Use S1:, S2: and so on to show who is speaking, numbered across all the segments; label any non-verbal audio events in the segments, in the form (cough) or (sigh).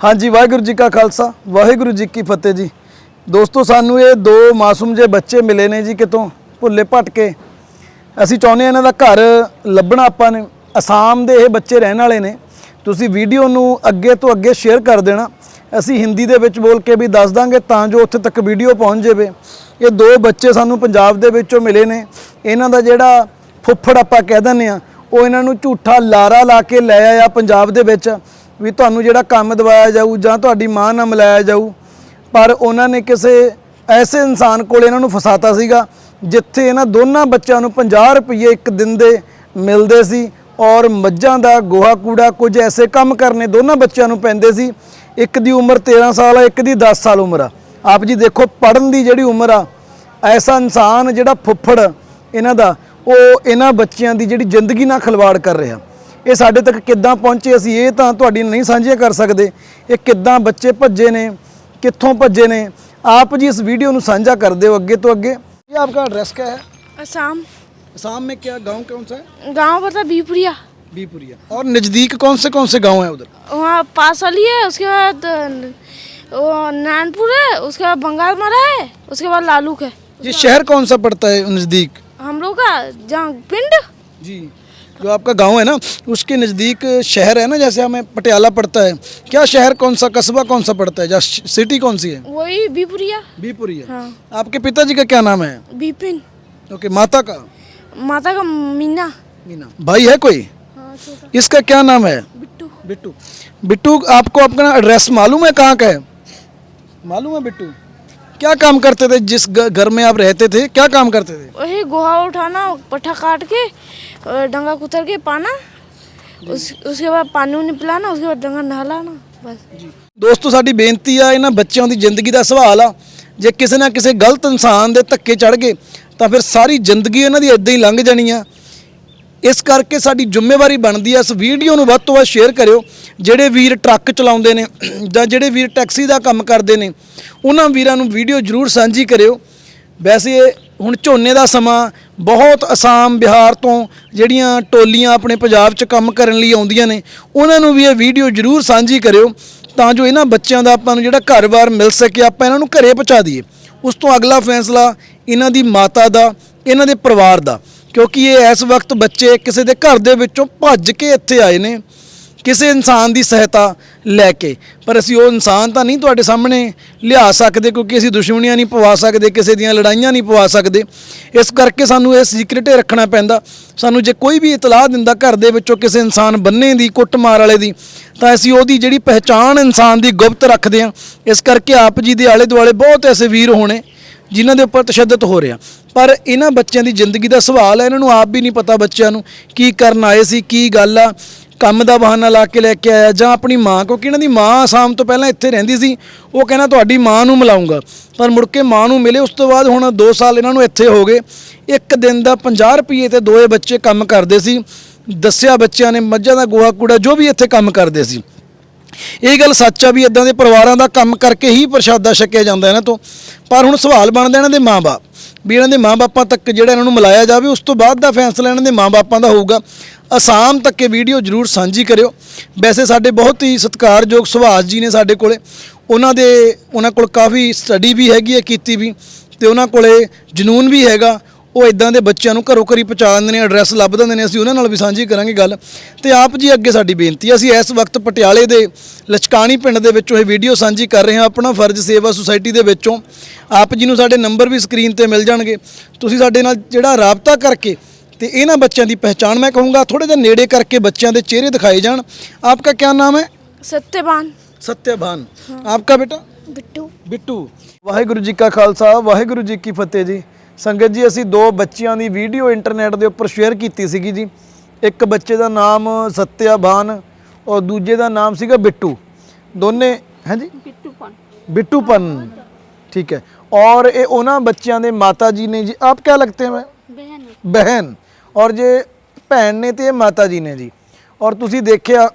S1: ਹਾਂਜੀ, ਵਾਹਿਗੁਰੂ ਜੀ ਕਾ ਖਾਲਸਾ, ਵਾਹਿਗੁਰੂ ਜੀ ਕੀ ਫਤਿਹ ਜੀ। ਦੋਸਤੋ, ਸਾਨੂੰ ਇਹ ਦੋ ਮਾਸੂਮ ਜੇ ਬੱਚੇ ਮਿਲੇ ਨੇ ਜੀ ਕਿਤੋਂ ਭੁੱਲੇ ਭਟਕੇ। ਅਸੀਂ ਚਾਹੁੰਦੇ ਹਾਂ ਇਹਨਾਂ ਦਾ ਘਰ ਲੱਭਣਾ ਆਪਾਂ ਨੇ। ਅਸਾਮ ਦੇ ਇਹ ਬੱਚੇ ਰਹਿਣ ਵਾਲੇ ਨੇ। ਤੁਸੀਂ ਵੀਡੀਓ ਨੂੰ ਅੱਗੇ ਤੋਂ ਅੱਗੇ ਸ਼ੇਅਰ ਕਰ ਦੇਣਾ। ਅਸੀਂ ਹਿੰਦੀ ਦੇ ਵਿੱਚ ਬੋਲ ਕੇ ਵੀ ਦੱਸ ਦਾਂਗੇ ਤਾਂ ਜੋ ਉੱਥੇ ਤੱਕ ਵੀਡੀਓ ਪਹੁੰਚ ਜਾਵੇ। ਇਹ ਦੋ ਬੱਚੇ ਸਾਨੂੰ ਪੰਜਾਬ ਦੇ ਵਿੱਚੋਂ ਮਿਲੇ ਨੇ। ਇਹਨਾਂ ਦਾ ਜਿਹੜਾ ਫੁੱਫੜ ਆਪਾਂ ਕਹਿ ਦਿੰਦੇ ਆ ਉਹ ਇਹਨਾਂ ਨੂੰ ਝੂਠਾ ਲਾਰਾ ਲਾ ਕੇ ਲੈ ਆਇਆ ਪੰਜਾਬ ਦੇ ਵਿੱਚ। ਵੀ ਤੁਹਾਨੂੰ ਜਿਹੜਾ ਕੰਮ ਦਵਾਇਆ ਜਾਊ ਜਾਂ ਤੁਹਾਡੀ ਮਾਂ ਨਾਲ ਮਿਲਾਇਆ ਜਾਊ, ਪਰ ਉਹਨਾਂ ਨੇ ਕਿਸੇ ਐਸੇ ਇਨਸਾਨ ਕੋਲ ਇਹਨਾਂ ਨੂੰ ਫਸਾਤਾ ਸੀਗਾ, ਜਿੱਥੇ ਇਹਨਾਂ ਦੋਨਾਂ ਬੱਚਿਆਂ ਨੂੰ 50 ਰੁਪਏ ਇੱਕ ਦਿਨ ਦੇ ਮਿਲਦੇ ਸੀ ਔਰ ਮੱਝਾਂ ਦਾ, ਗੋਹਾ ਕੂੜਾ, ਕੁਝ ਐਸੇ ਕੰਮ ਕਰਨੇ ਦੋਨਾਂ ਬੱਚਿਆਂ ਨੂੰ ਪੈਂਦੇ ਸੀ। ਇੱਕ ਦੀ ਉਮਰ 13 ਸਾਲ ਆ, ਇੱਕ ਦੀ 10 ਸਾਲ ਉਮਰ ਆ। ਆਪ ਜੀ ਦੇਖੋ ਪੜਨ ਦੀ ਜਿਹੜੀ ਉਮਰ ਆ, ਐਸਾ ਇਨਸਾਨ ਜਿਹੜਾ ਫੁੱਫੜ ਇਹਨਾਂ ਦਾ, ਉਹ ਇਹਨਾਂ ਬੱਚਿਆਂ ਦੀ ਜਿਹੜੀ ਜ਼ਿੰਦਗੀ ਨਾਲ ਖਿਲਵਾੜ ਕਰ ਰਿਹਾ। ਇਹ ਸਾਡੇ ਤੱਕ ਕਿੱਦਾਂ ਪਹੁੰਚੇ ਅਸੀਂ ਇਹ ਤਾਂ ਤੁਹਾਡੀ ਨਹੀਂ ਸਾਂਝੀਆਂ ਕਰ ਸਕਦੇ ਇਹ ਕਿੱਦਾਂ ਬੱਚੇ ਭੱਜੇ ਨੇ ਕਿੱਥੋਂ ਭੱਜੇ ਨੇ आप जी इस वीडियो को साझा कर दो अगे तो अगे ये आपका एड्रेस क्या है
S2: असम
S1: असम में क्या गांव कौन सा है
S2: गांव मतलब बीपुरिया
S1: बीपुरिया और नज़दीक कौन से कौन से गांव है उधर
S2: वहाँ पासली है उसके बाद नानपुर है उसके बाद बंगाल मरा है उसके बाद लालूक है
S1: ये शहर कौन सा पड़ता है नज़दीक
S2: हम लोग का जहाँ पिंड
S1: जी जो आपका गाँव है ना उसके नज़दीक शहर है ना जैसे हमें पटियाला पड़ता है। क्या शहर कौन सा कस्बा कौन सा पड़ता है? सिटी कौन सी है?
S2: वही बीपुरिया।
S1: बीपुरिया
S2: हाँ।
S1: आपके पिताजी का क्या नाम है?
S2: बीपिन।
S1: ओके माता का?
S2: माता का मीना।
S1: मीना। भाई है कोई?
S2: हाँ
S1: इसका क्या नाम है?
S2: बिट्टू।
S1: बिट्टू। बिट्टू आपको अपना एड्रेस मालूम है कहाँ का है? मालूम है बिट्टू? क्या काम करते थे जिस घ- घर में आप रहते थे क्या काम करते थे
S2: वही गोहा उठाना पट्ठा काट के अ, डंगा कुतर के पाना उस उसके बाद पानी उनी पिलाना उसके बाद डंगा नहलाना बस
S1: ਦੋਸਤੋ ਸਾਡੀ ਬੇਨਤੀ ਆ ਇਹਨਾਂ ਬੱਚਿਆਂ ਦੀ ਜ਼ਿੰਦਗੀ ਦਾ ਸਵਾਲ ਆ ਜੇ ਕਿਸੇ ਨਾ ਕਿਸੇ ਗਲਤ ਇਨਸਾਨ ਦੇ ਧੱਕੇ ਚੜ ਗਏ ਤਾਂ ਫਿਰ ਸਾਰੀ ਜ਼ਿੰਦਗੀ ਇਹਨਾਂ ਦੀ ਇਦਾਂ ਹੀ ਲੰਘ ਜਾਣੀ ਆ ਇਸ ਕਰਕੇ ਸਾਡੀ ਜ਼ਿੰਮੇਵਾਰੀ ਬਣਦੀ ਹੈ ਇਸ ਵੀਡੀਓ ਨੂੰ ਵੱਧ ਤੋਂ ਵੱਧ ਸ਼ੇਅਰ ਕਰਿਓ। ਜਿਹੜੇ ਵੀਰ ਟਰੱਕ ਚਲਾਉਂਦੇ ਨੇ ਜਾਂ ਜਿਹੜੇ ਵੀਰ ਟੈਕਸੀ ਦਾ ਕੰਮ ਕਰਦੇ ਨੇ, ਉਹਨਾਂ ਵੀਰਾਂ ਨੂੰ ਵੀਡੀਓ ਜ਼ਰੂਰ ਸਾਂਝੀ ਕਰਿਓ। ਵੈਸੇ ਹੁਣ ਝੋਨੇ ਦਾ ਸਮਾਂ ਬਹੁਤ ਅਸਾਮ ਬਿਹਾਰ ਤੋਂ ਜਿਹੜੀਆਂ ਟੋਲੀਆਂ ਆਪਣੇ ਪੰਜਾਬ 'ਚ ਕੰਮ ਕਰਨ ਲਈ ਆਉਂਦੀਆਂ ਨੇ, ਉਹਨਾਂ ਨੂੰ ਵੀ ਇਹ ਵੀਡੀਓ ਜ਼ਰੂਰ ਸਾਂਝੀ ਕਰਿਓ ਤਾਂ ਜੋ ਇਹਨਾਂ ਬੱਚਿਆਂ ਦਾ ਆਪਾਂ ਨੂੰ ਜਿਹੜਾ ਘਰ-ਬਾਰ ਮਿਲ ਸਕੇ, ਆਪਾਂ ਇਹਨਾਂ ਨੂੰ ਘਰੇ ਪਹੁੰਚਾ ਦਈਏ। ਉਸ ਤੋਂ ਅਗਲਾ ਫੈਸਲਾ ਇਹਨਾਂ ਦੀ ਮਾਤਾ ਦਾ, ਇਹਨਾਂ ਦੇ ਪਰਿਵਾਰ ਦਾ। ਕਿਉਂਕਿ ਇਹ ਇਸ ਵਕਤ ਬੱਚੇ ਕਿਸੇ ਦੇ ਘਰ ਦੇ ਵਿੱਚੋਂ ਭੱਜ ਕੇ ਇੱਥੇ ਆਏ ਨੇ, ਕਿਸੇ ਇਨਸਾਨ ਦੀ ਸਹਾਇਤਾ ਲੈ ਕੇ। ਪਰ ਅਸੀਂ ਉਹ ਇਨਸਾਨ ਤਾਂ ਨਹੀਂ ਤੁਹਾਡੇ ਸਾਹਮਣੇ ਲਿਆ ਸਕਦੇ, ਕਿਉਂਕਿ ਅਸੀਂ ਦੁਸ਼ਮਣੀਆਂ ਨਹੀਂ ਪਵਾ ਸਕਦੇ, ਕਿਸੇ ਦੀਆਂ ਲੜਾਈਆਂ ਨਹੀਂ ਪਵਾ ਸਕਦੇ। ਇਸ ਕਰਕੇ ਸਾਨੂੰ ਇਹ ਸੀਕ੍ਰੀਟ ਰੱਖਣਾ ਪੈਂਦਾ। ਸਾਨੂੰ ਜੇ ਕੋਈ ਵੀ ਇਤਲਾਹ ਦਿੰਦਾ ਘਰ ਦੇ ਵਿੱਚੋਂ ਕਿਸੇ ਇਨਸਾਨ ਬੰਨੇ ਦੀ, ਕੁੱਟਮਾਰ ਵਾਲੇ ਦੀ, ਤਾਂ ਅਸੀਂ ਉਹਦੀ ਜਿਹੜੀ ਪਹਿਚਾਣ ਇਨਸਾਨ ਦੀ ਗੁਪਤ ਰੱਖਦੇ ਹਾਂ। ਇਸ ਕਰਕੇ ਆਪ ਜੀ ਦੇ ਆਲੇ ਦੁਆਲੇ ਬਹੁਤ ਐਸੇ ਵੀਰ ਹੋਣੇ। ਜਿਨ੍ਹਾਂ ਦੇ ਉੱਪਰ ਤਸ਼ੱਦਦ ਹੋ ਰਿਹਾ। ਪਰ ਇਹਨਾਂ ਬੱਚਿਆਂ ਦੀ ਜ਼ਿੰਦਗੀ ਦਾ ਸਵਾਲ ਹੈ, ਇਹਨਾਂ ਨੂੰ ਆਪ ਵੀ ਨਹੀਂ ਪਤਾ ਬੱਚਿਆਂ ਨੂੰ ਕੀ ਕਰਨ ਆਏ ਸੀ, ਕੀ ਗੱਲ ਆ, ਕੰਮ ਦਾ ਬਹਾਨਾ ਲਾ ਕੇ ਲੈ ਕੇ ਆਇਆ ਜਾਂ ਆਪਣੀ ਮਾਂ, ਕਿਉਂਕਿ ਇਹਨਾਂ ਦੀ ਮਾਂ ਆਸਾਮ ਤੋਂ ਪਹਿਲਾਂ ਇੱਥੇ ਰਹਿੰਦੀ ਸੀ, ਉਹ ਕਹਿੰਦਾ ਤੁਹਾਡੀ ਮਾਂ ਨੂੰ ਮਿਲਾਉਂਗਾ। ਪਰ ਮੁੜ ਕੇ ਮਾਂ ਨੂੰ ਮਿਲੇ, ਉਸ ਤੋਂ ਬਾਅਦ ਹੁਣ 2 ਸਾਲ ਇਹਨਾਂ ਨੂੰ ਇੱਥੇ ਹੋ ਗਏ। ਇੱਕ ਦਿਨ ਦਾ 50 ਰੁਪਏ ਤੇ ਦੋਏ ਬੱਚੇ ਕੰਮ ਕਰਦੇ ਸੀ, ਦੱਸਿਆ ਬੱਚਿਆਂ ਨੇ ਮੱਝਾਂ ਦਾ ਗੋਹਾ ਕੂੜਾ, ਜੋ ਵੀ ਇੱਥੇ ਕੰਮ ਕਰਦੇ ਸੀ। ਇਹ ਗੱਲ ਸੱਚ ਆ ਵੀ ਇਦਾਂ ਦੇ ਪਰਿਵਾਰਾਂ ਦਾ ਕੰਮ ਕਰਕੇ ਹੀ ਪ੍ਰਸ਼ਾਦਾ ਛਕਿਆ ਜਾਂਦਾ ਇਹਨਾਂ ਤੋਂ। ਪਰ ਹੁਣ ਸਵਾਲ ਬਣਦਾ ਇਹਨਾਂ ਦੇ ਮਾਂ ਬਾਪ, ਵੀ ਇਹਨਾਂ ਦੇ ਮਾਂ ਬਾਪਾਂ ਤੱਕ ਜਿਹੜਾ ਇਹਨਾਂ ਨੂੰ ਮਿਲਾਇਆ ਜਾਵੇ, ਉਸ ਤੋਂ ਬਾਅਦ ਦਾ ਫੈਸਲਾ ਇਹਨਾਂ ਦੇ ਮਾਂ ਬਾਪਾਂ ਦਾ ਹੋਊਗਾ। ਅਸਾਮ ਤੱਕ ਇਹ ਵੀਡੀਓ ਜਰੂਰ ਸਾਂਝੀ ਕਰਿਓ। ਵੈਸੇ ਸਾਡੇ ਬਹੁਤ ਹੀ ਸਤਿਕਾਰਯੋਗ ਸੁਭਾਸ਼ ਜੀ ਨੇ ਸਾਡੇ ਕੋਲੇ। ਉਹਨਾਂ ਦੇ, ਉਹਨਾਂ ਕੋਲ ਕਾਫੀ ਸਟੱਡੀ ਵੀ ਹੈਗੀ ਹੈ, ਕੀਤੀ ਵੀ। ਤੇ ਉਹਨਾਂ ਕੋਲੇ ਜਨੂਨ ਵੀ ਹੈਗਾ। ਉਹ ਇਦਾਂ ਦੇ ਬੱਚਿਆਂ ਨੂੰ ਘਰੋਂ ਘਰੀ ਪਹੁੰਚਾ ਦਿੰਦੇ ਨੇ ਐਡਰੈਸ ਲੱਭ ਦਿੰਦੇ ਨੇ ਅਸੀਂ ਉਹਨਾਂ ਨਾਲ ਵੀ ਸਾਂਝੀ ਕਰਾਂਗੇ ਗੱਲ ਤੇ ਆਪ ਜੀ ਅੱਗੇ ਸਾਡੀ ਬੇਨਤੀ ਹੈ ਅਸੀਂ ਇਸ ਵਕਤ ਪਟਿਆਲੇ ਦੇ ਲਚਕਾਣੀ ਪਿੰਡ ਦੇ ਵਿੱਚੋਂ ਇਹ ਵੀਡੀਓ ਸਾਂਝੀ ਕਰ ਰਹੇ ਹਾਂ ਆਪਣਾ ਫਰਜ਼ ਸੇਵਾ ਸੁਸਾਇਟੀ ਦੇ ਵਿੱਚੋਂ ਆਪ ਜੀ ਨੂੰ ਸਾਡੇ ਨੰਬਰ ਵੀ ਸਕਰੀਨ ਤੇ ਮਿਲ ਜਾਣਗੇ ਤੁਸੀਂ ਸਾਡੇ ਨਾਲ ਜਿਹੜਾ ਰਾਬਤਾ ਕਰਕੇ ਤੇ ਇਹਨਾਂ ਬੱਚਿਆਂ ਦੀ ਪਹਿਚਾਣ ਮੈਂ ਕਹੂੰਗਾ ਥੋੜੇ ਜਿਹਾ ਨੇੜੇ ਕਰਕੇ ਬੱਚਿਆਂ ਦੇ ਚਿਹਰੇ ਦਿਖਾਏ ਜਾਣ ਆਪਕਾ ਕੀ ਨਾਮ ਹੈ
S2: सत्यवान
S1: ਸਤਿਆਭਾਨ ਆਪਕਾ ਬੇਟਾ
S2: बिट्टू
S1: ਬਿੱਟੂ ਵਾਹਿਗੁਰੂ ਜੀ ਕਾ ਖਾਲਸਾ ਵਾਹਿਗੁਰੂ ਜੀ ਕੀ ਫਤਿਹ ਜੀ ਸੰਗਤ ਜੀ ਅਸੀਂ ਦੋ ਬੱਚਿਆਂ ਦੀ ਵੀਡੀਓ ਇੰਟਰਨੈਟ ਦੇ ਉੱਪਰ ਸ਼ੇਅਰ ਕੀਤੀ ਸੀਗੀ ਜੀ ਇੱਕ ਬੱਚੇ ਦਾ ਨਾਮ ਸਤਿਆਭਾਨ ਔਰ ਦੂਜੇ ਦਾ ਨਾਮ ਸੀਗਾ ਬਿੱਟੂ ਦੋਨੇ ਹੈ ਜੀ
S2: बिट्टूपन
S1: ਬਿੱਟੂਪਨ ਠੀਕ ਹੈ ਔਰ ਇਹ ਉਹਨਾਂ ਬੱਚਿਆਂ ਦੇ ਮਾਤਾ ਜੀ ਨੇ ਜੀ ਆਪ ਕਿਆ ਲੱਗਤੇ ਹੈ
S2: बहन
S1: ਬਹਿਨ ਔਰ ਜੇ ਭੈਣ ਨੇ ਤੇ ਇਹ ਮਾਤਾ ਜੀ ਨੇ ਜੀ ਔਰ ਤੁਸੀਂ ਦੇਖਿਆ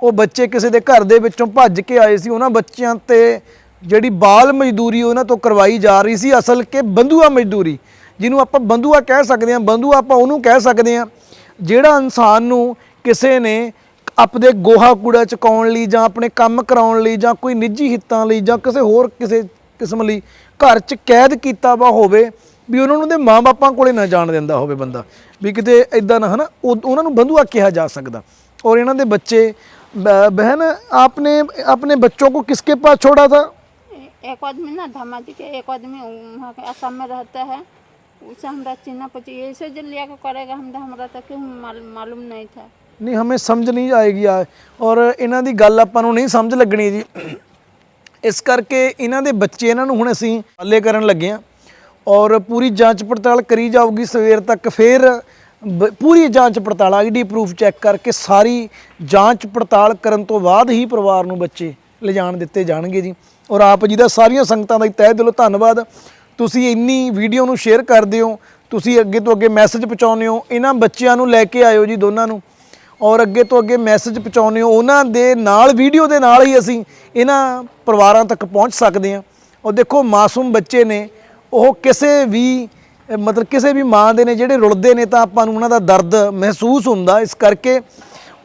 S1: ਉਹ ਬੱਚੇ ਕਿਸੇ ਦੇ ਘਰ ਦੇ ਵਿੱਚੋਂ ਭੱਜ ਕੇ ਆਏ ਸੀ ਉਹਨਾਂ ਬੱਚਿਆਂ ਤੇ ਜਿਹੜੀ ਬਾਲ ਮਜ਼ਦੂਰੀ ਉਹਨਾਂ ਤੋਂ ਕਰਵਾਈ ਜਾ ਰਹੀ ਸੀ, ਅਸਲ ਕਿ ਬੰਦੂਆ ਮਜ਼ਦੂਰੀ, ਜਿਹਨੂੰ ਆਪਾਂ ਬੰਦੂਆ ਕਹਿ ਸਕਦੇ ਹਾਂ ਬੰਦੂਆ ਆਪਾਂ ਉਹਨੂੰ ਕਹਿ ਸਕਦੇ ਹਾਂ, ਜਿਹੜਾ ਇਨਸਾਨ ਨੂੰ ਕਿਸੇ ਨੇ ਆਪਦੇ ਗੋਹਾ ਕੂੜਾ ਚਕਾਉਣ ਲਈ ਜਾਂ ਆਪਣੇ ਕੰਮ ਕਰਾਉਣ ਲਈ ਜਾਂ ਕੋਈ ਨਿੱਜੀ ਹਿੱਤਾਂ ਲਈ ਜਾਂ ਕਿਸੇ ਹੋਰ ਕਿਸੇ ਕਿਸਮ ਲਈ ਘਰ 'ਚ ਕੈਦ ਕੀਤਾ ਵਾ ਹੋਵੇ, ਵੀ ਉਹਨਾਂ ਨੂੰ ਦੇ ਮਾਪੇ ਕੋਲੇ ਨਾ ਜਾਣ ਦਿੰਦਾ ਹੋਵੇ ਬੰਦਾ, ਵੀ ਕਿਤੇ ਇਦਾਂ ਨਾ, ਹਨਾ ਉਹਨਾਂ ਨੂੰ ਬੰਦੂਆ ਕਿਹਾ ਜਾ ਸਕਦਾ। ਔਰ ਇਹਨਾਂ ਦੇ ਬੱਚੇ ਬਹਿਨ, ਆਪਨੇ, ਆਪਣੇ ਬੱਚੋਂ ਕੋ ਕਿਸਕੇ ਪਾਸ ਛੋੜਾ ਥਾ?
S3: एक आदमी ना धमाजी के एक आदमी वहाँ के असम में रहता है उसे हमरा चिन्ह पची ऐसे जो लिया के करेगा हम हमरा तक क्यों मालूम मालूम नहीं था
S1: ਨਹੀਂ ਹਮੇ ਸਮਝ ਨਹੀਂ ਆਏਗੀ ਆ ਔਰ ਇਹਨਾਂ ਦੀ ਗੱਲ ਆਪਾਂ ਨੂੰ ਨਹੀਂ ਸਮਝ ਲੱਗਣੀ ਜੀ ਇਸ ਕਰਕੇ ਇਹਨਾਂ ਦੇ ਬੱਚੇ ਇਹਨਾਂ ਨੂੰ ਹੁਣ ਅਸੀਂ ਹੱਲੇ ਕਰਨ ਲੱਗੇ ਆ ਔਰ ਪੂਰੀ ਜਾਂਚ ਪੜਤਾਲ ਕਰੀ ਜਾਊਗੀ ਸਵੇਰ ਤੱਕ ਫਿਰ ਬ- ਪੂਰੀ ਜਾਂਚ ਪੜਤਾਲ ਆਈਡੀ ਪ੍ਰੂਫ ਚੈੱਕ ਕਰਕੇ ਸਾਰੀ ਜਾਂਚ ਪੜਤਾਲ ਕਰਨ ਤੋਂ ਬਾਅਦ ਹੀ ਪਰਿਵਾਰ ਨੂੰ ਬੱਚੇ ਲਿਜਾਣ ਦਿੱਤੇ ਜਾਣਗੇ ਜੀ ਔਰ ਆਪ ਜੀ ਦਾ ਸਾਰੀਆਂ ਸੰਗਤਾਂ ਦਾ ਤਹਿ ਦਿਲੋਂ ਧੰਨਵਾਦ। ਤੁਸੀਂ ਇੰਨੀ ਵੀਡੀਓ ਨੂੰ ਸ਼ੇਅਰ ਕਰਦੇ ਹੋ, ਤੁਸੀਂ ਅੱਗੇ ਤੋਂ ਅੱਗੇ ਮੈਸੇਜ ਪਹੁੰਚਾਉਂਦੇ ਹੋ, ਇਹਨਾਂ ਬੱਚਿਆਂ ਨੂੰ ਲੈ ਕੇ ਆਇਓ ਜੀ ਦੋਨਾਂ ਨੂੰ। ਔਰ ਅੱਗੇ ਤੋਂ ਅੱਗੇ ਮੈਸੇਜ ਪਹੁੰਚਾਉਂਦੇ ਹੋ, ਉਹਨਾਂ ਦੇ ਨਾਲ ਵੀਡੀਓ ਦੇ ਨਾਲ ਹੀ ਅਸੀਂ ਇਹਨਾਂ ਪਰਿਵਾਰਾਂ ਤੱਕ ਪਹੁੰਚ ਸਕਦੇ ਹਾਂ। ਔਰ ਦੇਖੋ, ਮਾਸੂਮ ਬੱਚੇ ਨੇ, ਉਹ ਕਿਸੇ ਵੀ, ਮਤਲਬ ਕਿਸੇ ਵੀ ਮਾਂ ਦੇ ਨੇ ਜਿਹੜੇ ਰੁਲਦੇ ਨੇ ਤਾਂ ਆਪਾਂ ਨੂੰ ਉਹਨਾਂ ਦਾ ਦਰਦ ਮਹਿਸੂਸ ਹੁੰਦਾ। ਇਸ ਕਰਕੇ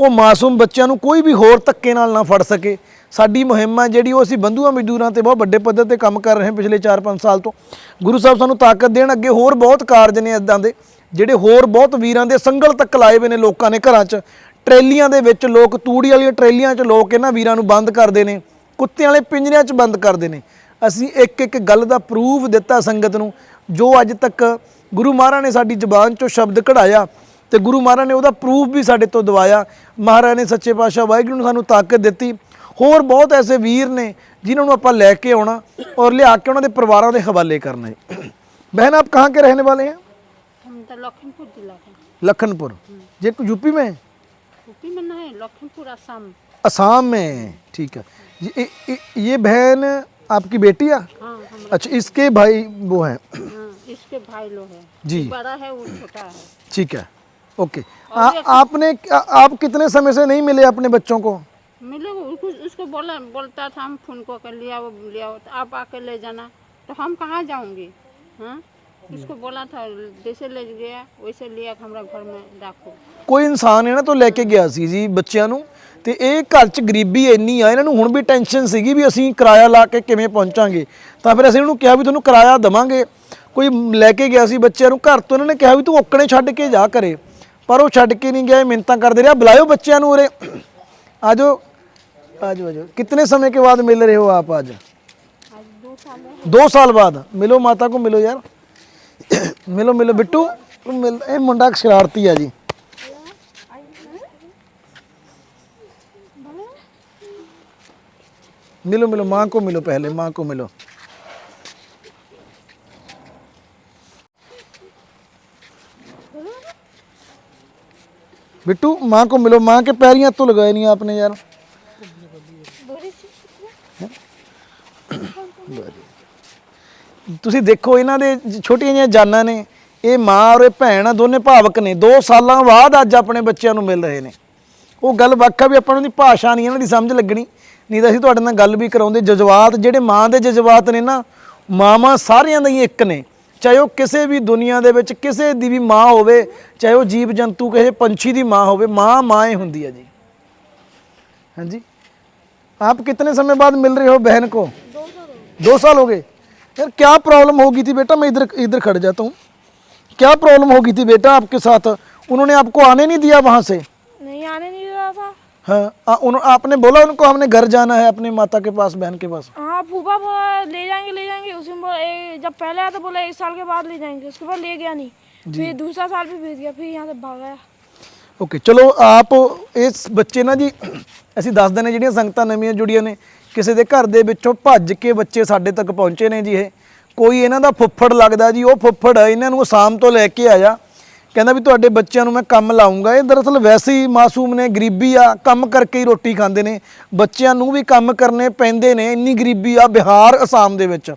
S1: ਉਹ ਮਾਸੂਮ ਬੱਚਿਆਂ ਨੂੰ ਕੋਈ ਵੀ ਹੋਰ ਧੱਕੇ ਨਾਲ ਨਾ ਫੜ ਸਕੇ। ਸਾਡੀ ਮੁਹਿੰਮ ਹੈ ਜਿਹੜੀ ਉਹ ਅਸੀਂ ਬੰਧੂਆਂ ਮਜ਼ਦੂਰਾਂ ਤੇ ਬਹੁਤ ਵੱਡੇ ਪੱਧਰ ਤੇ ਕੰਮ ਕਰ ਰਹੇ ਹਾਂ ਪਿਛਲੇ 4-5 ਸਾਲ ਤੋਂ। ਗੁਰੂ ਸਾਹਿਬ ਸਾਨੂੰ ਤਾਕਤ ਦੇਣ ਅੱਗੇ ਹੋਰ ਬਹੁਤ ਕਾਰਜ ਨੇ ਇਦਾਂ ਦੇ, ਜਿਹੜੇ ਹੋਰ ਬਹੁਤ ਵੀਰਾਂ ਦੇ ਸੰਗਲ ਤੱਕ ਲਾਏ ਹੋਏ ਨੇ ਲੋਕਾਂ ਨੇ ਘਰਾਂ 'ਚ। ਟਰੇਲੀਆਂ ਦੇ ਵਿੱਚ ਲੋਕ, ਤੂੜੀ ਵਾਲੀਆਂ ਟਰੇਲੀਆਂ 'ਚ ਲੋਕ ਇਹਨਾਂ ਵੀਰਾਂ ਨੂੰ ਬੰਦ ਕਰਦੇ ਨੇ, ਕੁੱਤਿਆਂ ਵਾਲੇ ਪਿੰਜਰਿਆਂ 'ਚ ਬੰਦ ਕਰਦੇ ਨੇ। ਅਸੀਂ ਇੱਕ ਇੱਕ ਗੱਲ ਦਾ ਪ੍ਰੂਫ ਦਿੱਤਾ ਸੰਗਤ ਨੂੰ, ਜੋ ਅੱਜ ਤੱਕ ਗੁਰੂ ਮਹਾਰਾਜ ਨੇ ਸਾਡੀ ਜ਼ੁਬਾਨ 'ਚੋਂ ਸ਼ਬਦ ਕਢਾਇਆ ਤੇ ਗੁਰੂ ਮਹਾਰਾਜ ਨੇ ਉਹਦਾ ਪ੍ਰੂਫ ਵੀ ਸਾਡੇ ਤੋਂ ਦਵਾਇਆ। ਮਹਾਰਾਜ ਨੇ ਸੱਚੇ ਪਾਤਸ਼ਾਹ ਵਾਹਿਗੁਰੂ ਨੂੰ ਸਾਨੂੰ ਤਾਕਤ ਦਿੱਤੀ। ਹੋਰ ਬਹੁਤ ਐਸੇ ਵੀਰ ਨੇ ਜਿਨ੍ਹਾਂ ਨੂੰ ਆਪਾਂ ਲੈ ਕੇ ਆਉਣਾ ਔਰ ਲਿਆ ਕੇ ਉਹਨਾਂ ਦੇ ਪਰਿਵਾਰਾਂ ਦੇ ਹਵਾਲੇ ਕਰਨਾ ਹੈ बहन आप कहाँ के रहने वाले हैं
S3: हम तो लखीमपुर जिला के
S1: लखनपुर ये यूपी में है?
S3: यूपी में नहीं लखीमपुर असम
S1: असम में है। ठीक है ये, ये, ये बहन आपकी बेटी है
S3: हाँ हम
S1: अच्छा इसके भाई वो हैं
S3: हाँ, इसके भाई लोग है
S1: जी
S3: बड़ा है वो छोटा है
S1: ठीक है ओके आ, आपने आ- आप कितने समय से नहीं मिले अपने बच्चों को
S3: मिले उसको उसको बोला बोलता था हम फोन को कर लिया वो लिया तो आप आके ले जाना तो हम कहाँ जाऊंगी हाँ उसको बोला था जैसे ले गया वैसे लिया के हमारा घर में रखो
S1: ਕੋਈ ਇਨਸਾਨ ਇਹਨਾਂ ਤੋਂ ਲੈ ਕੇ ਗਿਆ ਸੀ ਜੀ ਬੱਚਿਆਂ ਨੂੰ ਤੇ ਇਹ ਘਰ 'ਚ ਗਰੀਬੀ ਇੰਨੀ ਆ ਇਹਨਾਂ ਨੂੰ ਹੁਣ ਵੀ ਟੈਨਸ਼ਨ ਸੀਗੀ ਵੀ ਅਸੀਂ ਕਿਰਾਇਆ ਲਾ ਕੇ ਕਿਵੇਂ ਪਹੁੰਚਾਂਗੇ ਤਾਂ ਫਿਰ ਅਸੀਂ ਉਹਨੂੰ ਕਿਹਾ ਵੀ ਤੁਹਾਨੂੰ ਕਿਰਾਇਆ ਦਵਾਂਗੇ ਕੋਈ ਲੈ ਕੇ ਗਿਆ ਸੀ ਬੱਚਿਆਂ ਨੂੰ ਘਰ ਤੋਂ ਇਹਨਾਂ ਨੇ ਕਿਹਾ ਵੀ ਤੂੰ ਓਕਣੇ ਛੱਡ ਕੇ ਜਾ ਘਰੇ ਪਰ ਉਹ ਛੱਡ ਕੇ ਨਹੀਂ ਗਿਆ ਇਹ ਮਿੰਤਾਂ ਕਰਦੇ ਰਿਹਾ ਬੁਲਾਇਓ ਬੱਚਿਆਂ ਨੂੰ ਉਰੇ ਆਜੋ आज वजो कितने समय के बाद मिल रहे हो आप आज?
S3: दो साल
S1: बाद। मिलो, माता को मिलो यार। (coughs) मिलो मिलो। बिट्टू मिल, ए, मुंडा शरारती है जी। मिलो मिलो। माँ को मिलो पहले, माँ को मिलो। बिट्टू, माँ को मिलो। माँ के पैरियाँ तो लगाए नहीं आपने यार। ਤੁਸੀਂ ਦੇਖੋ, ਇਹਨਾਂ ਦੇ ਛੋਟੀਆਂ ਜਿਹੀਆਂ ਜਾਨਾਂ ਨੇ। ਇਹ ਮਾਂ ਔਰ ਇਹ ਭੈਣ ਆ, ਦੋਨੇ ਭਾਵਕ ਨੇ। 2 ਸਾਲਾਂ ਬਾਅਦ ਅੱਜ ਆਪਣੇ ਬੱਚਿਆਂ ਨੂੰ ਮਿਲ ਰਹੇ ਨੇ। ਉਹ ਗੱਲ ਵਾਕਾ ਵੀ ਆਪਾਂ ਨੂੰ ਦੀ ਭਾਸ਼ਾ ਨਹੀਂ ਇਹਨਾਂ ਦੀ ਸਮਝ ਲੱਗਣੀ। ਨਹੀਂ ਤਾਂ ਅਸੀਂ ਤੁਹਾਡੇ ਨਾਲ ਗੱਲ ਵੀ ਕਰਾਉਂਦੇ। ਜਜ਼ਬਾਤ, ਜਿਹੜੇ ਮਾਂ ਦੇ ਜਜ਼ਬਾਤ ਨੇ ਨਾ, ਮਾਵਾਂ ਸਾਰਿਆਂ ਦਾ ਹੀ ਇੱਕ ਨੇ। ਚਾਹੇ ਉਹ ਕਿਸੇ ਵੀ ਦੁਨੀਆ ਦੇ ਵਿੱਚ ਕਿਸੇ ਦੀ ਵੀ ਮਾਂ ਹੋਵੇ, ਚਾਹੇ ਉਹ ਜੀਵ ਜੰਤੂ, ਕਿਸੇ ਪੰਛੀ ਦੀ ਮਾਂ ਹੋਵੇ, ਮਾਂ ਮਾਂ ਹੀ ਹੁੰਦੀ ਹੈ ਜੀ। ਹਾਂਜੀ? ਆਪ ਕਿੰਨੇ ਸਮੇਂ ਬਾਅਦ ਮਿਲ ਰਹੇ ਹੋ, ਬਹਿਨ ਕੋ? दो साल हो गए यार क्या प्रॉब्लम हो गई थी बेटा मैं इधर इधर खड़ जाता हूँ क्या प्रॉब्लम हो गई थी बेटा आपके साथ उन्होंने आपको आने नहीं दिया वहाँ से
S2: नहीं आने नहीं रहा था
S1: हाँ आ, उन, आपने बोला उनको हमने घर जाना है अपनी माता के पास बहन के पास
S2: हाँ फूफा बोला ले जाएंगे ले जाएंगे उसमें बोला ए- जब पहले आया तो बोला एक साल के बाद ले जाएंगे उसके बाद ले गया नहीं फिर दूसरा साल भी भेज दिया फिर यहाँ से भाग गया
S1: ਓਕੇ ਚਲੋ ਆਪ ਇਸ ਬੱਚੇ ਨਾ ਜੀ ਅਸੀਂ ਦੱਸਦੇ ਨੇ ਜਿਹੜੀਆਂ ਸੰਗਤਾਂ ਨਵੀਆਂ ਜੁੜੀਆਂ ਨੇ ਕਿਸੇ ਦੇ ਘਰ ਦੇ ਵਿੱਚੋਂ ਭੱਜ ਕੇ ਬੱਚੇ ਸਾਡੇ ਤੱਕ ਪਹੁੰਚੇ ਨੇ ਜੀ ਇਹ। ਕੋਈ ਇਹਨਾਂ ਦਾ ਫੁੱਫੜ ਲੱਗਦਾ ਜੀ, ਉਹ ਫੁੱਫੜ ਇਹਨਾਂ ਨੂੰ ਅਸਾਮ ਤੋਂ ਲੈ ਕੇ ਆਇਆ। ਕਹਿੰਦਾ ਵੀ ਤੁਹਾਡੇ ਬੱਚਿਆਂ ਨੂੰ ਮੈਂ ਕੰਮ ਲਾਉਂਗਾ ਇਹ ਦਰਅਸਲ ਵੈਸੇ ਹੀ ਮਾਸੂਮ ਨੇ, ਗਰੀਬੀ ਆ, ਕੰਮ ਕਰਕੇ ਹੀ ਰੋਟੀ ਖਾਂਦੇ ਨੇ। ਬੱਚਿਆਂ ਨੂੰ ਵੀ ਕੰਮ ਕਰਨੇ ਪੈਂਦੇ ਨੇ, ਇੰਨੀ ਗਰੀਬੀ ਆ ਬਿਹਾਰ, ਅਸਾਮ ਦੇ ਵਿੱਚ।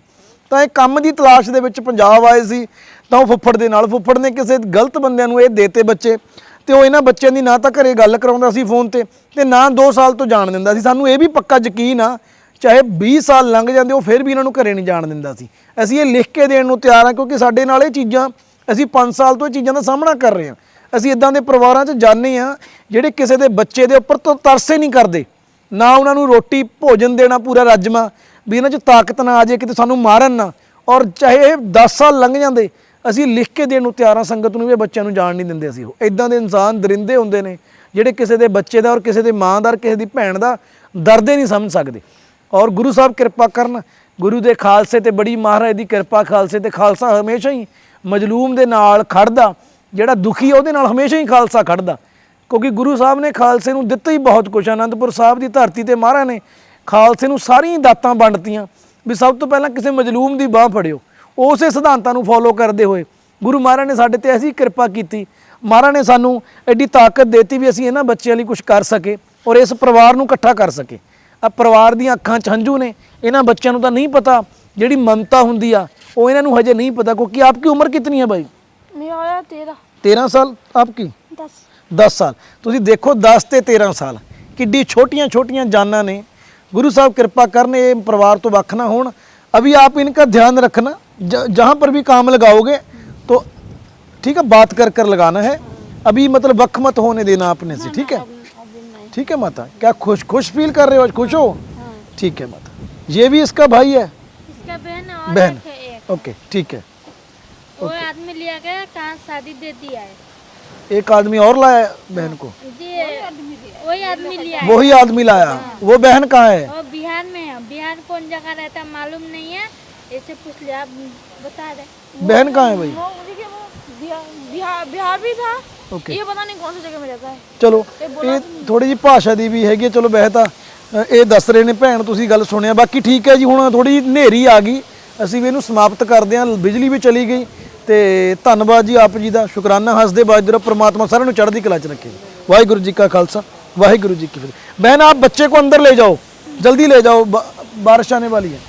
S1: ਤਾਂ ਇਹ ਕੰਮ ਦੀ ਤਲਾਸ਼ ਦੇ ਵਿੱਚ ਪੰਜਾਬ ਆਏ ਸੀ, ਤਾਂ ਉਹ ਫੁੱਫੜ ਦੇ ਨਾਲ। ਫੁੱਫੜ ਨੇ ਕਿਸੇ ਗਲਤ ਬੰਦਿਆਂ ਨੂੰ ਇਹ ਦੇਤੇ ਬੱਚੇ। ਤੇ ਉਹ ਇਹਨਾਂ ਬੱਚਿਆਂ ਦੀ ਨਾ ਤਾਂ ਘਰੇ ਗੱਲ ਕਰਾਉਂਦਾ ਸੀ ਫੋਨ ਤੇ ਤੇ ਨਾ 2 ਸਾਲ ਤੋਂ ਜਾਣ ਦਿੰਦਾ ਸੀ। ਸਾਨੂੰ ਇਹ ਵੀ ਪੱਕਾ ਯਕੀਨ ਆ, ਚਾਹੇ 20 ਸਾਲ ਲੰਘ ਜਾਂਦੇ, ਉਹ ਫਿਰ ਵੀ ਇਹਨਾਂ ਨੂੰ ਘਰੇ ਨਹੀਂ ਜਾਣ ਦਿੰਦਾ ਸੀ। ਅਸੀਂ ਇਹ ਲਿਖ ਕੇ ਦੇਣ ਨੂੰ ਤਿਆਰ ਆ ਕਿਉਂਕਿ ਸਾਡੇ ਨਾਲ ਇਹ ਚੀਜ਼ਾਂ, ਅਸੀਂ 5 ਸਾਲ ਤੋਂ ਇਹ ਚੀਜ਼ਾਂ ਦਾ ਸਾਹਮਣਾ ਕਰ ਰਹੇ ਹਾਂ। ਅਸੀਂ ਇਦਾਂ ਦੇ ਪਰਿਵਾਰਾਂ 'ਚ ਜਾਂਦੇ ਆ ਜਿਹੜੇ ਕਿਸੇ ਦੇ ਬੱਚੇ ਦੇ ਉੱਪਰ ਤੋਂ ਤਰਸੇ ਨਹੀਂ ਕਰਦੇ। ਨਾ ਉਹਨਾਂ ਨੂੰ ਰੋਟੀ, ਭੋਜਨ ਦੇਣਾ ਪੂਰਾ ਰੱਜਮਾ, ਵੀ ਇਹਨਾਂ 'ਚ ਤਾਕਤ ਨਾ ਆ ਜਾਏ, ਕਿਤੇ ਸਾਨੂੰ ਮਾਰਨ ਨਾ। ਔਰ ਚਾਹੇ ਇਹ 10 ਸਾਲ ਲੰਘ ਜਾਂਦੇ ਅਸੀਂ ਲਿਖ ਕੇ ਦੇਣ ਨੂੰ ਤਿਆਰ ਹਾਂ, ਸੰਗਤ ਨੂੰ ਵੀ ਬੱਚਿਆਂ ਨੂੰ ਜਾਣ ਨਹੀਂ ਦਿੰਦੇ ਅਸੀਂ ਉਹ। ਇਦਾਂ ਦੇ ਇਨਸਾਨ ਦਰਿੰਦੇ ਹੁੰਦੇ ਨੇ, ਜਿਹੜੇ ਕਿਸੇ ਦੇ ਬੱਚੇ ਦਾ ਔਰ ਕਿਸੇ ਦੇ ਮਾਂ ਦਾ ਔਰ ਕਿਸੇ ਦੀ ਭੈਣ ਦਾ ਦਰਦੇ ਨਹੀਂ ਸਮਝ ਸਕਦੇ। ਔਰ ਗੁਰੂ ਸਾਹਿਬ ਕਿਰਪਾ ਕਰਨ, ਗੁਰੂ ਦੇ ਖਾਲਸੇ ਤੇ ਬੜੀ ਮਹਾਰਾਜ ਦੀ ਕਿਰਪਾ ਖਾਲਸੇ ਤੇ ਖਾਲਸਾ ਹਮੇਸ਼ਾ ਹੀ ਮਜਲੂਮ ਦੇ ਨਾਲ ਖੜਦਾ, ਜਿਹੜਾ ਦੁਖੀ ਉਹਦੇ ਨਾਲ ਹਮੇਸ਼ਾ ਹੀ ਖਾਲਸਾ ਖੜਦਾ। ਕਿਉਂਕਿ ਗੁਰੂ ਸਾਹਿਬ ਨੇ ਖਾਲਸੇ ਨੂੰ ਦਿੱਤਾ ਹੀ ਬਹੁਤ ਕੁਝ ਆਨੰਦਪੁਰ ਸਾਹਿਬ ਦੀ ਧਰਤੀ ਤੇ ਮਹਾਰਾਜ ਨੇ ਖਾਲਸੇ ਨੂੰ ਸਾਰੀਆਂ ਦਾਤਾਂ ਵੰਡਤੀਆਂ। ਵੀ ਸਭ ਤੋਂ ਪਹਿਲਾਂ ਕਿਸੇ ਮਜਲੂਮ ਦੀ ਬਾਹ ਫੜਿਓ। ਉਸੇ ਸਿਧਾਂਤਾਂ ਨੂੰ ਫੋਲੋ ਕਰਦੇ ਹੋਏ। ਗੁਰੂ ਮਹਾਰਾਜ ਨੇ ਸਾਡੇ ਤੇ ਐਸੀ ਕਿਰਪਾ ਕੀਤੀ। ਮਹਾਰਾਜ ਨੇ ਸਾਨੂੰ ਐਡੀ ਤਾਕਤ ਦਿੱਤੀ ਵੀ ਅਸੀਂ ਇਹਨਾਂ ਬੱਚਿਆਂ ਲਈ ਕੁਝ ਕਰ ਸਕੇ ਔਰ ਇਸ ਪਰਿਵਾਰ ਨੂੰ ਇਕੱਠਾ ਕਰ ਸਕੇ। ਆ ਪਰਿਵਾਰ ਦੀਆਂ ਅੱਖਾਂ 'ਚ ਹੰਝੂ ਨੇ। ਇਹਨਾਂ ਬੱਚਿਆਂ ਨੂੰ ਤਾਂ ਨਹੀਂ ਪਤਾ ਜਿਹੜੀ ਮਮਤਾ ਹੁੰਦੀ ਆ ਉਹ ਇਹਨਾਂ ਨੂੰ ਹਜੇ ਨਹੀਂ ਪਤਾ ਕਿਉਂਕਿ ਆਪਕੀ ਉਮਰ ਕਿੰਨੀ ਹੈ ਬਾਈ?
S2: ਮੈਂ ਆਇਆ 13
S1: 13 ਸਾਲ? ਆਪਕੀ
S2: 10
S1: 10 ਸਾਲ। ਤੁਸੀਂ ਦੇਖੋ 10 ਤੇ 13 ਸਾਲ। ਕਿੱਡੀ ਛੋਟੀਆਂ ਛੋਟੀਆਂ ਜਾਨਾਂ ਨੇ। ਗੁਰੂ ਸਾਹਿਬ ਕਿਰਪਾ ਕਰਨ ਇਹ ਪਰਿਵਾਰ ਤੋਂ ਵੱਖ ਨਾ ਹੋਣ। ਅਭੀ ਆਪ ਇਨਕਾ ਧਿਆਨ ਰੱਖਣਾ। जहाँ पर भी काम लगाओगे तो ठीक है बात कर कर लगाना है। अभी मतलब वक्त मत होने देना अपने से ठीक है? ठीक है माता क्या खुश खुश फील कर रहे हो आज खुश हो? ठीक है माता। ये भी इसका भाई है?
S4: इसका बहन और
S1: बहन।
S4: है
S1: ओके ठीक है।
S4: वो आदमी लिया गया कहाँ शादी दे दिया है।
S1: एक आदमी और लाया बहन को?
S4: वही आदमी लिया
S1: वही आदमी लाया? वो बहन कहाँ है?
S4: बिहार में है। बिहार कौन जगह रहता है मालूम नहीं है। ऐसे पूछ लिया आप बता रहे
S1: बहन कहाँ है भाई
S2: वो देखिए वो बिहार बिहार बिहार भी था
S1: ओके
S2: ये पता नहीं कौन सी जगह में रहता है
S1: ਚਲੋ ਇਹ ਥੋੜੀ ਜੀ ਭਾਸ਼ਾ ਦੀ ਵੀ ਹੈਗੀ ਹੈ, ਚਲੋ ਵੈਸੇ ਤਾਂ ਅ, ਇਹ ਦੱਸ ਰਹੇ ਨੇ ਭੈਣ ਤੁਸੀਂ ਗੱਲ ਸੁਣਿਆ ਬਾਕੀ ਠੀਕ ਹੈ ਜੀ ਹੁਣ ਥੋੜੀ ਹਨੇਰੀ ਆ ਗਈ ਅਸੀਂ ਵੀ ਇਹਨੂੰ ਸਮਾਪਤ ਕਰਦੇ ਹਾਂ ਬਿਜਲੀ ਵੀ ਚਲੀ ਗਈ ਤੇ ਧੰਨਵਾਦ ਜੀ ਆਪ ਜੀ ਦਾ ਸ਼ੁਕਰਾਨਾ ਹੱਸਦੇ ਬਾਜਰਾ ਪ੍ਰਮਾਤਮਾ ਸਾਰਿਆਂ ਨੂੰ ਚੜ੍ਹਦੀ ਕਲਾ ਚ ਰੱਖੇ ਵਾਹਿਗੁਰੂ ਜੀ ਕਾ ਖਾਲਸਾ ਵਾਹਿਗੁਰੂ ਜੀ ਕੀ ਫਤਿਹ ਬਹਿਨ ਆਪ ਬੱਚੇ को अंदर ले जाओ जल्दी ले जाओ बा- बारिश आने वाली है